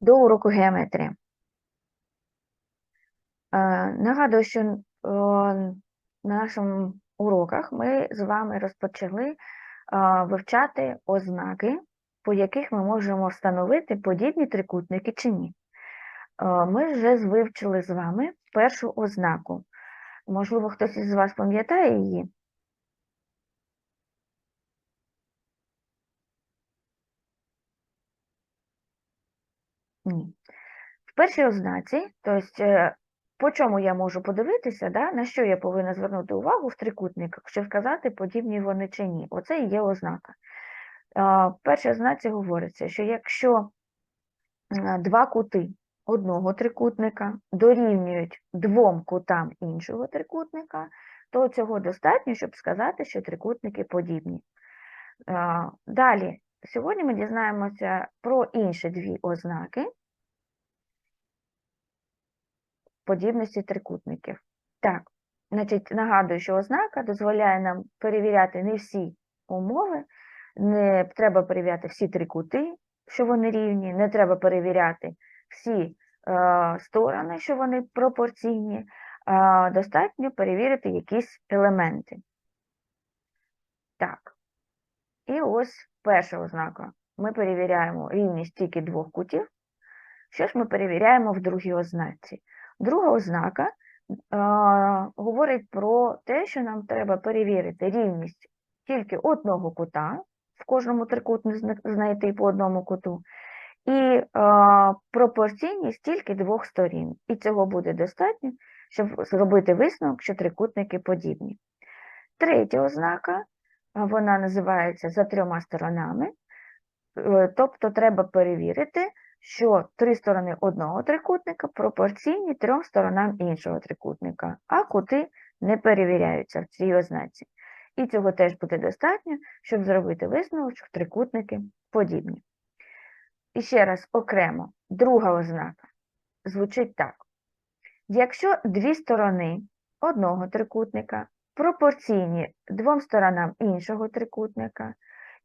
до уроку геометрії. Е, Нагадую, що на наших уроках ми з вами розпочали е, вивчати ознаки, по яких ми можемо встановити подібні трикутники чи ні. Е, Ми вже вивчили з вами першу ознаку. Можливо, хтось із вас пам'ятає її. Ні. В першій ознаці, тобто, е, по чому я можу подивитися, да, на що я повинна звернути увагу в трикутниках, щоб сказати, подібні вони чи ні. Оце і є ознака. А, В першій ознаці говориться, що якщо два кути одного трикутника дорівнюють двом кутам іншого трикутника, то цього достатньо, щоб сказати, що трикутники подібні. Далі, сьогодні ми дізнаємося про інші дві ознаки подібності трикутників. Так, значить, нагадую, що ознака дозволяє нам перевіряти не всі умови, не треба перевіряти всі три кути, що вони рівні, не треба перевіряти всі е, сторони, що вони пропорційні, а достатньо перевірити якісь елементи. Так, і ось перша ознака. Ми перевіряємо рівність тільки двох кутів. Що ж ми перевіряємо в другій ознаці? Друга ознака е, говорить про те, що нам треба перевірити рівність тільки одного кута, в кожному трикутнику знайти по одному куту, і е, пропорційність тільки двох сторін. І цього буде достатньо, щоб зробити висновок, що трикутники подібні. Третя ознака, вона називається за трьома сторонами, Е, тобто треба перевірити, що три сторони одного трикутника пропорційні трьом сторонам іншого трикутника, а кути не перевіряються в цій ознаці. І цього теж буде достатньо, щоб зробити висновок, що трикутники подібні. І ще раз окремо, друга ознака звучить так. Якщо дві сторони одного трикутника пропорційні двом сторонам іншого трикутника,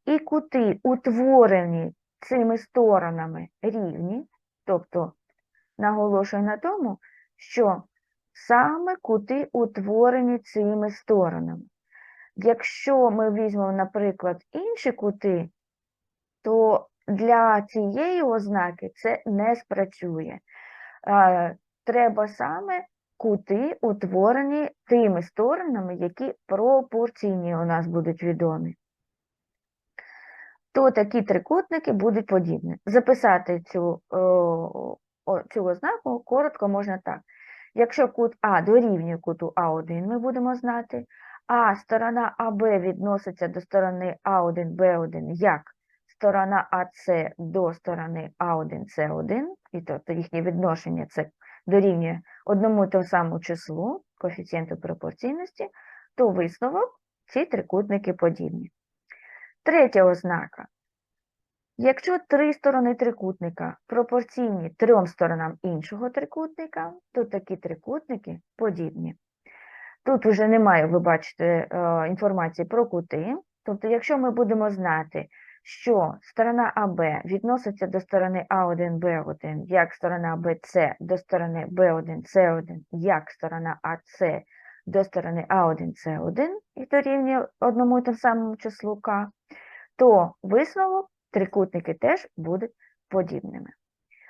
і кути, утворені цими сторонами, рівні, тобто наголошую на тому, що саме кути утворені цими сторонами. Якщо ми візьмемо, наприклад, інші кути, то для цієї ознаки це не спрацює. Е, Треба саме кути, утворені тими сторонами, які пропорційні у нас будуть відомі то такі трикутники будуть подібні. Записати цю, о, цю ознаку коротко можна так. Якщо кут А дорівнює куту А1, ми будемо знати, а сторона АБ відноситься до сторони А1, Б1 як сторона АС до сторони А1, С1, і тобто їхнє відношення це дорівнює одному тому самому числу, коефіцієнту пропорційності, то висновок ці трикутники подібні. Третя ознака. Якщо три сторони трикутника пропорційні трьом сторонам іншого трикутника, то такі трикутники подібні. Тут вже немає, ви бачите, е, інформації про кути. Тобто, якщо ми будемо знати, що сторона АБ відноситься до сторони А1, Б1, як сторона БЦ до сторони Б1, С1, як сторона АС до сторони А1, С1, і дорівнює одному і тому самому числу К, то висновок трикутники теж будуть подібними.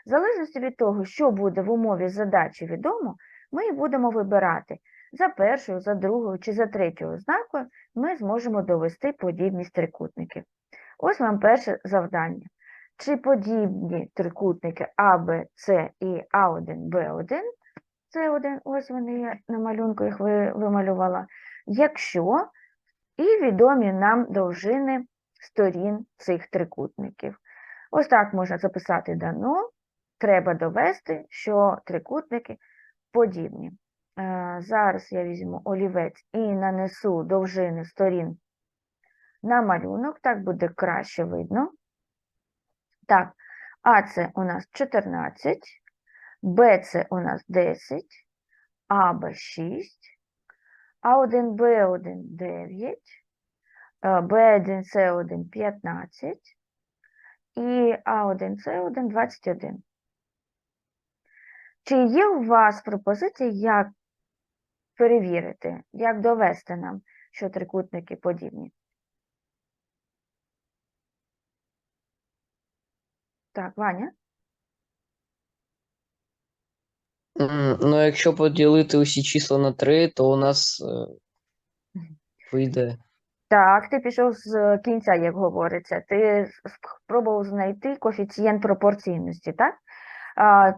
В залежності від того, що буде в умові задачі відомо, ми будемо вибирати за першою, за другою чи за третьою ознакою ми зможемо довести подібність трикутників. Ось вам перше завдання. Чи подібні трикутники А, Б, С і А1, Б1, С1, ось вони на малюнку їх ви- вималювала, якщо і відомі нам довжини сторін цих трикутників. Ось так можна записати дано. Треба довести, що трикутники подібні. Е, Зараз я візьму олівець і нанесу довжини сторін на малюнок, так буде краще видно. Так, А це у нас 14, Б у нас 10, АБ 6, А1, Б1 9, B1, C1 15 і A1, C1 21. Чи є у вас пропозиції, як перевірити, як довести нам, що трикутники подібні? Так, Ваня? Ну, якщо поділити усі числа на 3, то у нас е, вийде. Так, ти пішов з кінця, як говориться. Ти спробував знайти коефіцієнт пропорційності, так? А,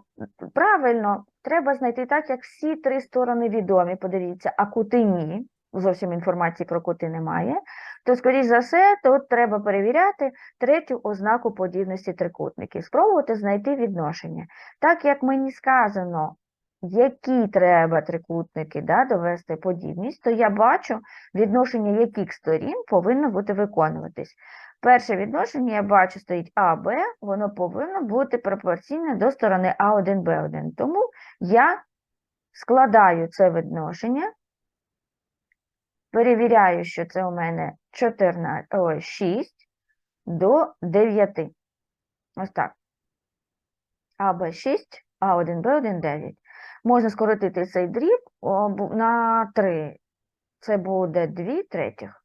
правильно, треба знайти так, як всі три сторони відомі, подивіться, а кути ні. Зовсім інформації про кути немає. То, скоріш за все, тут треба перевіряти третю ознаку подібності трикутників. Спробувати знайти відношення. Так як мені сказано, які треба трикутники да, довести подібність, то я бачу, відношення яких сторін повинно бути виконуватись. Перше відношення я бачу стоїть АБ, воно повинно бути пропорційне до сторони А1, Б1. Тому я складаю це відношення, перевіряю, що це у мене 14, ой, 6 до 9. Ось так. АБ 6, А1, Б1 9. Можна скоротити цей дріб на 3. Це буде 2 третіх.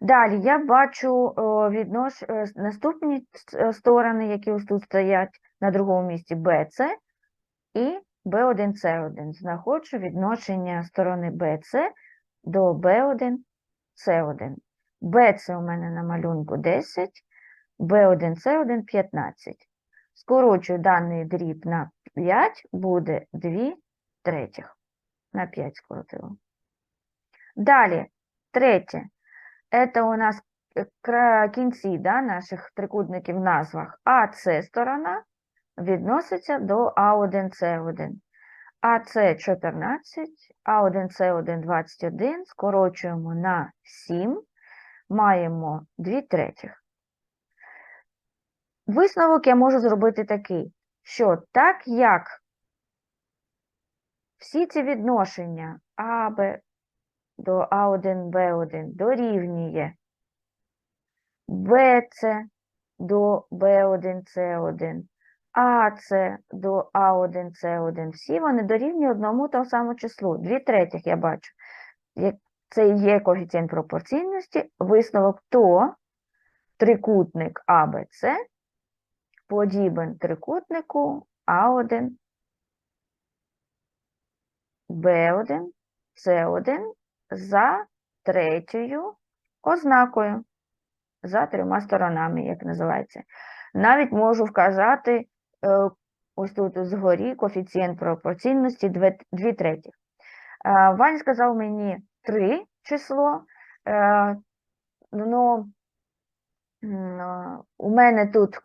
Далі я бачу віднош... е, наступні сторони, які ось тут стоять на другому місці BC і B1, C1. Знаходжу відношення сторони BC до B1, C1. BC у мене на малюнку 10, B1, C1 15. Скорочую даний дріб на 5, буде 2 третіх. На 5 скоротила. Далі, третє. Це у нас е, кінці да, наших трикутників в назвах. АС сторона відноситься до А1С1. АС 14, А1С1 21, скорочуємо на 7, маємо 2 третіх. Висновок я можу зробити такий, що так як всі ці відношення АБ до А1, Б1 дорівнює БЦ до Б1, С1, АЦ до А1, С1, всі вони дорівнюють одному тому самому числу. Дві третіх я бачу. Це є коефіцієнт пропорційності, висновок то трикутник АБЦ подібен трикутнику А1, Б1, С1 за третьою ознакою, за трьома сторонами, як називається. Навіть можу вказати е, ось тут згорі коефіцієнт пропорційності 2 третіх. Е, Вань сказав мені 3 число, е, ну, у мене тут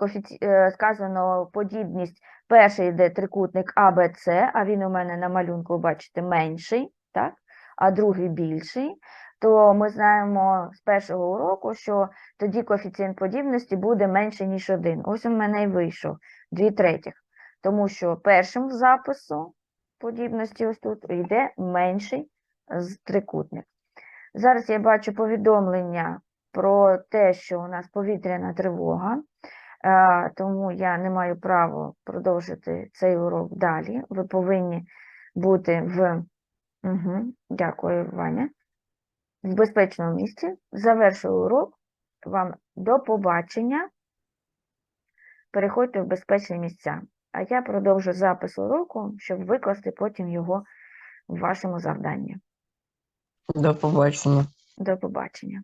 е, сказано подібність, перший йде трикутник АБЦ, а він у мене на малюнку, бачите, менший, так? а другий більший, то ми знаємо з першого уроку, що тоді коефіцієнт подібності буде менше, ніж 1. Ось у мене і вийшов 2 третіх. Тому що першим в запису подібності ось тут йде менший з трикутник. Зараз я бачу повідомлення про те, що у нас повітряна тривога, е, тому я не маю права продовжити цей урок далі. Ви повинні бути в Угу, дякую, Ваня. В безпечному місці. Завершую урок. Вам до побачення. Переходьте в безпечні місця. А я продовжу запис уроку, щоб викласти потім його в вашому завданні. До побачення. До побачення.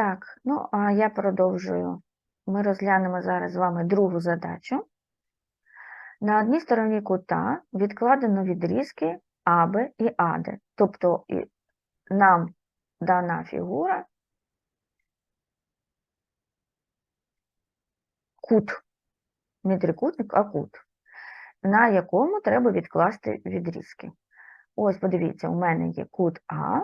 Так, ну а я продовжую. Ми розглянемо зараз з вами другу задачу. На одній стороні кута відкладено відрізки АБ і АД. Тобто нам дана фігура кут, не трикутник, а кут, на якому треба відкласти відрізки. Ось, подивіться, у мене є кут А,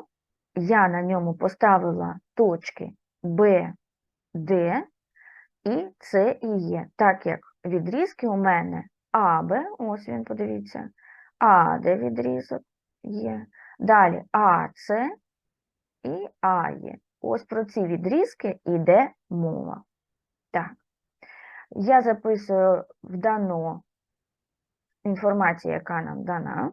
я на ньому поставила точки Б, Д і С і Е, так як відрізки у мене АБ, ось він, подивіться, АД відрізок є, Далі АЦ і АЄ. Ось про ці відрізки йде мова. Так. Я записую в дано інформацію, яка нам дана.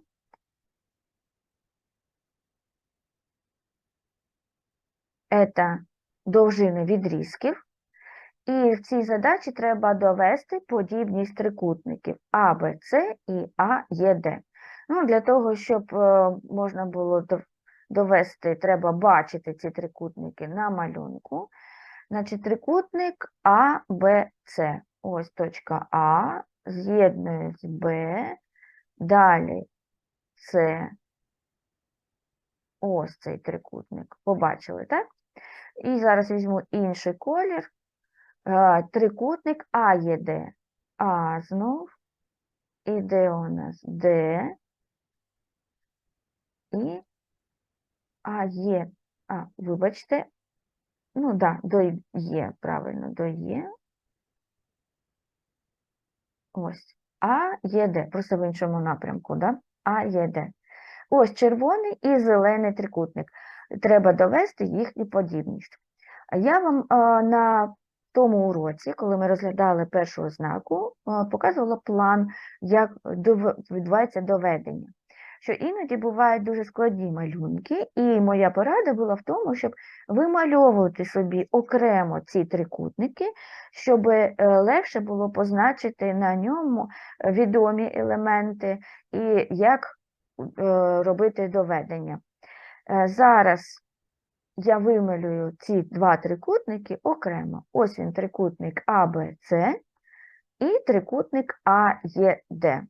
Це довжини відрізків. І в цій задачі треба довести подібність трикутників А, Б, С і А, Е, Д. Ну, для того, щоб е, можна було довести, треба бачити ці трикутники на малюнку. Значить, трикутник А, Б, С. Ось точка А, з'єднує з Б, далі С. Ось цей трикутник. Побачили, так? І зараз візьму інший колір. Е, Трикутник АЄД. А знов. Іде у нас Д. І АЄ. А, вибачте. Ну, да, до Є, правильно, до Є. Ось. А, Є, Д. Просто в іншому напрямку, да? А, Є, Д. Ось червоний і зелений трикутник. Треба довести їхню подібність. Я вам е, на тому уроці, коли ми розглядали першу ознаку, е, показувала план, як відбувається доведення. Що іноді бувають дуже складні малюнки, і моя порада була в тому, щоб вимальовувати собі окремо ці трикутники, щоб е, легше було позначити на ньому відомі елементи і як робити доведення. Е, Зараз я вималюю ці два трикутники окремо. Ось він трикутник АБЦ і трикутник АЄД.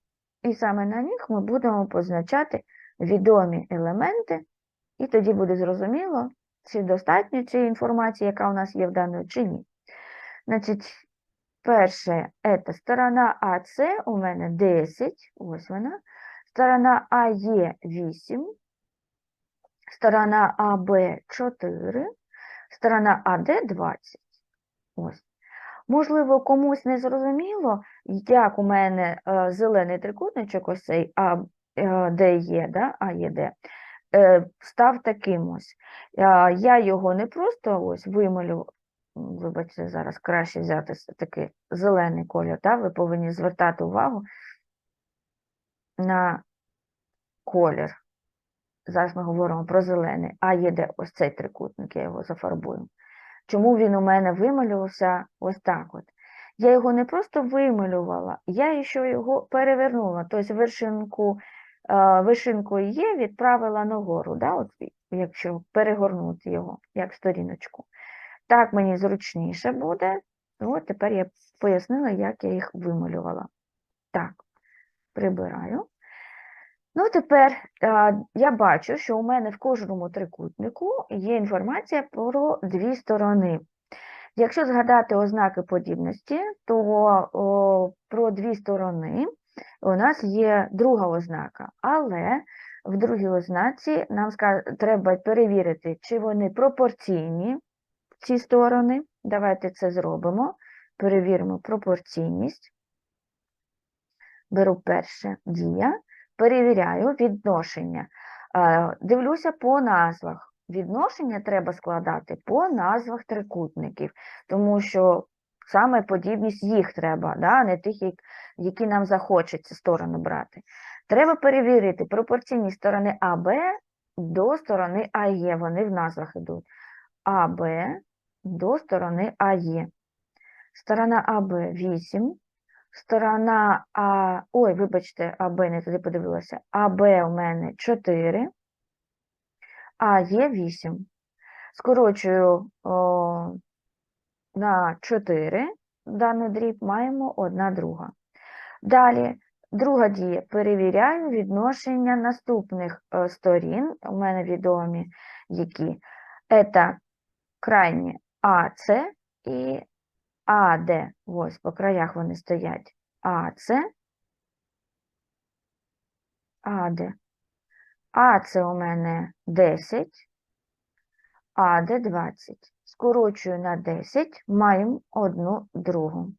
І саме на них ми будемо позначати відомі елементи, і тоді буде зрозуміло, чи достатньо цієї інформації, яка у нас є в даної, чи ні. Значить, перше, це сторона АС у мене 10, ось вона, сторона АЕ 8, сторона АБ 4, сторона АД 20. Ось. Можливо, комусь не зрозуміло, як у мене е, зелений трикутничок, ось цей А, е, де є, да, А є де, е, став таким ось. Я його не просто ось вималю, вибачте, зараз краще взяти такий зелений колір, да, ви повинні звертати увагу на колір. Зараз ми говоримо про зелений, а є де ось цей трикутник, я його зафарбую. Чому він у мене вималювався ось так от? Я його не просто вималювала, я ще його перевернула. Тобто вершинку, е, вершинку є, відправила нагору, да? от, якщо перегорнути його, як сторіночку. Так мені зручніше буде. От тепер я пояснила, як я їх вималювала. Так, прибираю. Ну, тепер е, я бачу, що у мене в кожному трикутнику є інформація про дві сторони. Якщо згадати ознаки подібності, то о, про дві сторони у нас є друга ознака, але в другій ознаці нам треба перевірити, чи вони пропорційні, ці сторони. Давайте це зробимо. Перевіримо пропорційність. Беру перше дія перевіряю відношення. Е, Дивлюся по назвах. Відношення треба складати по назвах трикутників, тому що саме подібність їх треба, да, а не тих, які нам захочеться сторону брати. Треба перевірити пропорційність сторони АБ до сторони АЕ, вони в назвах йдуть. АБ до сторони АЕ. Сторона АБ 8, Сторона А, ой, вибачте, АБ не туди подивилася. АБ у мене 4, а є 8. Скорочую о, на 4 даний дріб, маємо одна друга. Далі, друга дія. Перевіряю відношення наступних е, сторін. У мене відомі які. Це крайні АЦ і АД, ось по краях вони стоять. АЦ, АД. АЦ у мене 10, АД 20. Скорочую на 10, маємо одну другу.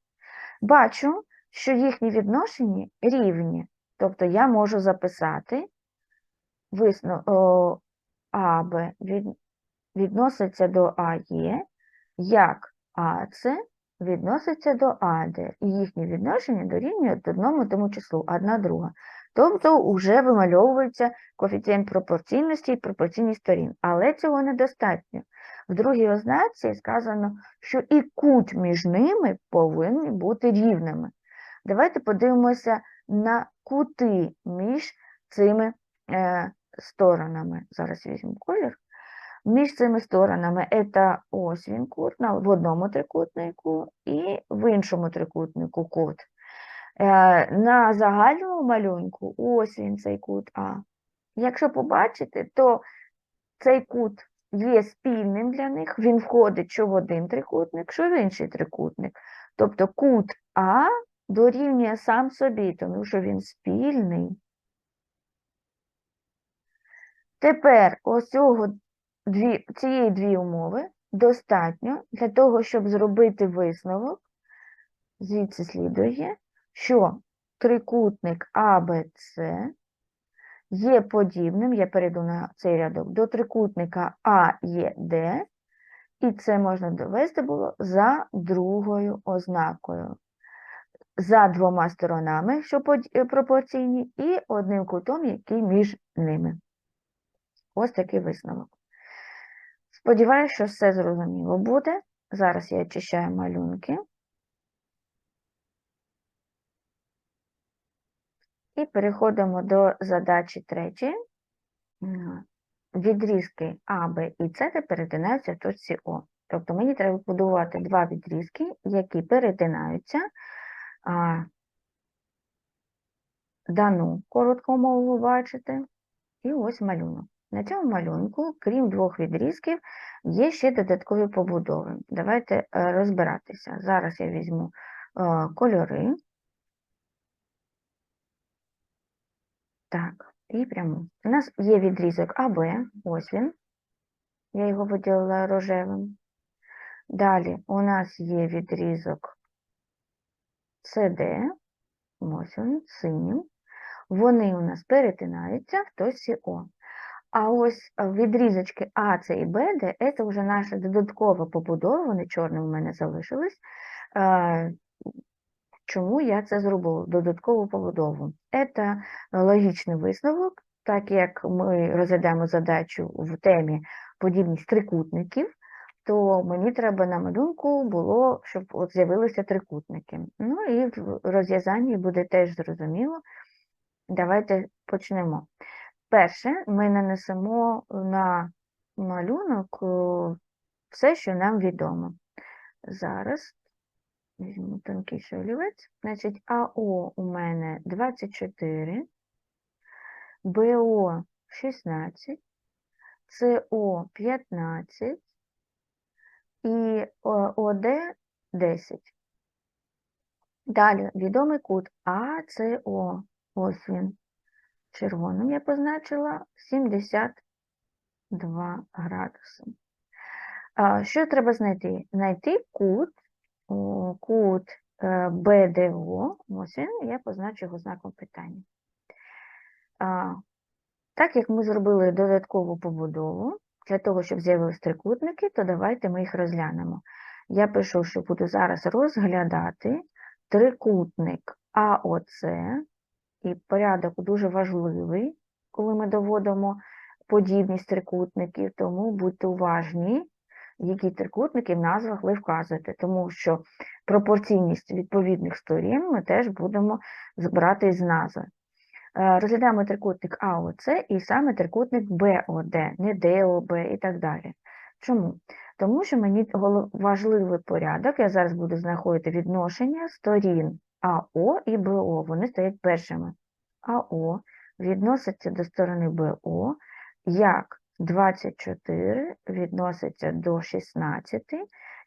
Бачу, що їхні відношення рівні. Тобто я можу записати висно, АБ від, відноситься до АЄ, як АЦ відноситься до АД, і їхні відношення дорівнюють одному тому числу, одна друга. Тобто вже вимальовується коефіцієнт пропорційності і пропорційність сторін. Але цього недостатньо. В другій ознаці сказано, що і кут між ними повинні бути рівними. Давайте подивимося на кути між цими е, сторонами. Зараз візьму колір. Між цими сторонами це ось він кут в одному трикутнику і в іншому трикутнику кут. Е, на загальному малюнку ось він цей кут А. Якщо побачите, то цей кут є спільним для них, він входить що в один трикутник, що в інший трикутник. Тобто кут А дорівнює сам собі, тому що він спільний. Тепер ось цього дві, цієї дві умови достатньо для того, щоб зробити висновок. Звідси слідує, що трикутник АБЦ є подібним, я перейду на цей рядок, до трикутника АЄД, і це можна довести було за другою ознакою. За двома сторонами, що е, пропорційні, і одним кутом, який між ними. Ось такий висновок. Сподіваюсь, що все зрозуміло буде. Зараз я очищаю малюнки. І переходимо до задачі третьої. Відрізки А, Б і С перетинаються в точці О. Тобто мені треба будувати два відрізки, які перетинаються. А, дану коротку мову бачите. І ось малюнок. На цьому малюнку, крім двох відрізків, є ще додаткові побудови. Давайте е, розбиратися. Зараз я візьму е, кольори. Так, і пряму. У нас є відрізок АБ, ось він. Я його виділила рожевим. Далі у нас є відрізок СД, ось він, синім. Вони у нас перетинаються в точці О. А ось е, відрізочки А, С і Б, де це вже наша додаткова побудова, вони чорним у мене залишились. Е, Чому я це зробила? Додаткову побудову. Це логічний висновок, так як ми розглядаємо задачу в темі подібність трикутників, то мені треба на малюнку було, щоб от з'явилися трикутники. Ну і в розв'язанні буде теж зрозуміло. Давайте почнемо. Перше, ми нанесемо на малюнок все, що нам відомо. Зараз візьму тонкіший олівець. Значить, АО у мене 24, БО 16, СО 15 і ОД 10. Далі відомий кут АЦО. Ось він. Червоним я позначила 72 градуси. Що треба знайти? Знайти кут, кут е, БДО, ось він, я позначу його знаком питання. Так як ми зробили додаткову побудову для того, щоб з'явились трикутники, то давайте ми їх розглянемо. Я пишу, що буду зараз розглядати трикутник АОЦ, і порядок дуже важливий, коли ми доводимо подібність трикутників, тому будьте уважні, які трикутники в назвах ви вказуєте, тому що пропорційність відповідних сторін ми теж будемо збирати з назви. Е, Розглядаємо трикутник АОЦ і саме трикутник БОД, не ДОБ і так далі. Чому? Тому що мені важливий порядок, я зараз буду знаходити відношення сторін АО і БО, вони стоять першими. АО відноситься до сторони БО, як 24 відноситься до 16.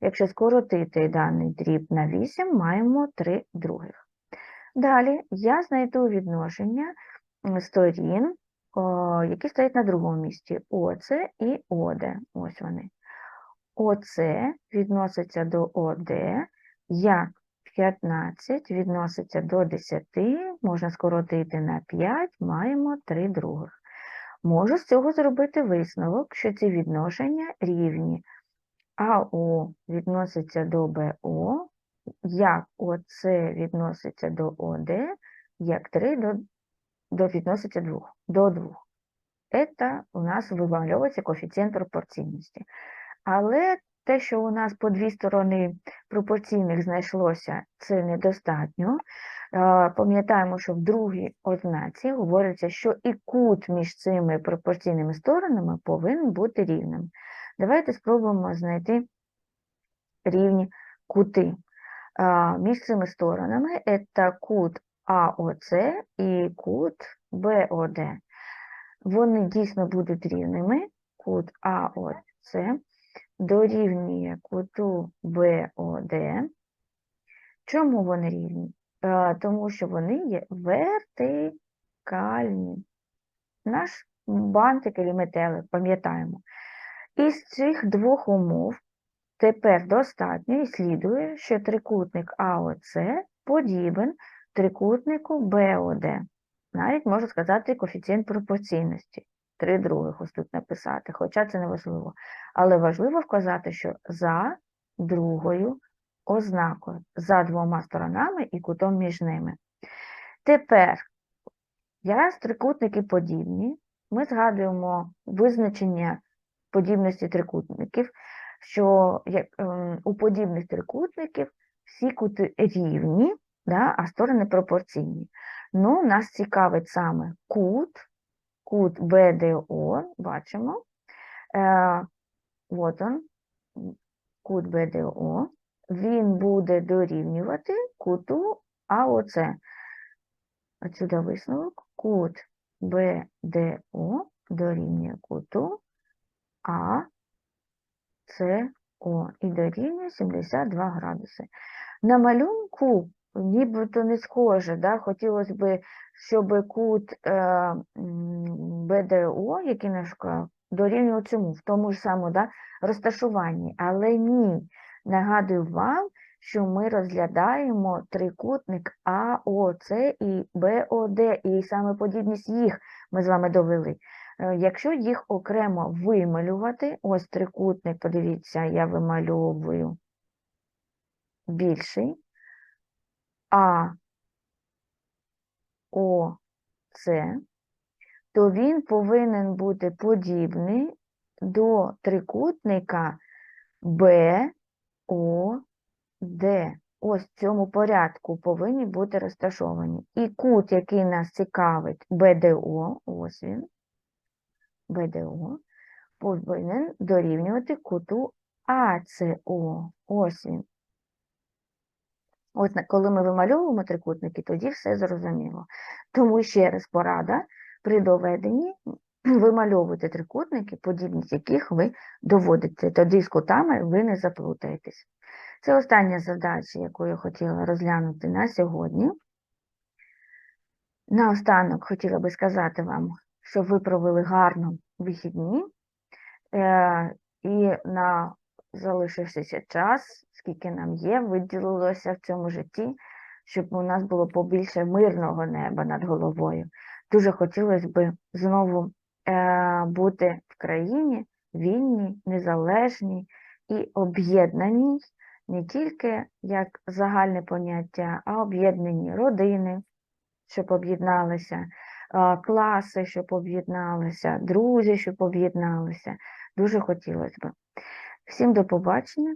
Якщо скоротити даний дріб на 8, маємо 3 других. Далі я знайду відношення сторін, які стоять на другому місці ОЦ і ОД. Ось вони. ОЦ відноситься до ОД, як 15 відноситься до 10, можна скоротити на 5, маємо 3 других. можу з цього зробити висновок, що ці відношення рівні. АО відноситься до БО, як ОЦ відноситься до ОД, як 3 до, до відноситься 2, до 2. Це у нас вимальовується коефіцієнт пропорційності. Але те, що у нас по дві сторони пропорційних знайшлося, це недостатньо. Е, Пам'ятаємо, що в другій ознаці говориться, що і кут між цими пропорційними сторонами повинен бути рівним. Давайте спробуємо знайти рівні кути. Між цими сторонами це кут АОЦ і кут БОД. Вони дійсно будуть рівними. Кут АОЦ дорівнює куту БОД. Чому вони рівні? Е, Тому що вони є вертикальні. Наш бантик і метелик, пам'ятаємо. Із цих двох умов тепер достатньо і слідує, що трикутник АОЦ подібен трикутнику БОД. Навіть можу сказати коефіцієнт пропорційності. Три других ось тут написати, хоча це не важливо. Але важливо вказати, що за другою ознакою, за двома сторонами і кутом між ними. Тепер, якраз трикутники подібні, ми згадуємо визначення подібності трикутників, що як, ем, у подібних трикутників всі кути рівні, да, а сторони пропорційні. Ну, нас цікавить саме кут, кут БДО, бачимо. Е, от он, кут БДО. Він буде дорівнювати куту АОЦ. Отсюда висновок. Кут БДО дорівнює куту А, С, О і дорівнює 72 градуси. На малюнку нібито не схоже, да? хотілося б, щоб кут е, БДО, який наш дорівнював цьому, в тому ж самому да, розташуванні. Але ні, нагадую вам, що ми розглядаємо трикутник АОЦ і БОД, і саме подібність їх ми з вами довели. Е, Якщо їх окремо вималювати, ось трикутник, подивіться, я вимальовую більший, А, О, С, то він повинен бути подібний до трикутника Б, О, Д. Ось в цьому порядку повинні бути розташовані. І кут, який нас цікавить, БДО, ось він, БДО, повинен дорівнювати куту АЦО. Ось він. От коли ми вимальовуємо трикутники, тоді все зрозуміло. Тому ще раз порада при доведенні вимальовуйте трикутники, подібність яких ви доводите. Тоді з кутами ви не заплутаєтесь. Це остання задача, яку я хотіла розглянути на сьогодні. Наостанок хотіла би сказати вам, щоб ви провели гарно вихідні е, і на залишившися час, скільки нам є, виділилося в цьому житті, щоб у нас було побільше мирного неба над головою. Дуже хотілося б знову е, бути в країні вільній, незалежній і об'єднаній не тільки як загальне поняття, а об'єднані родини, щоб об'єдналися, а, класи, щоб об'єдналися, друзі, щоб об'єдналися. Дуже хотілося б. Всім до побачення,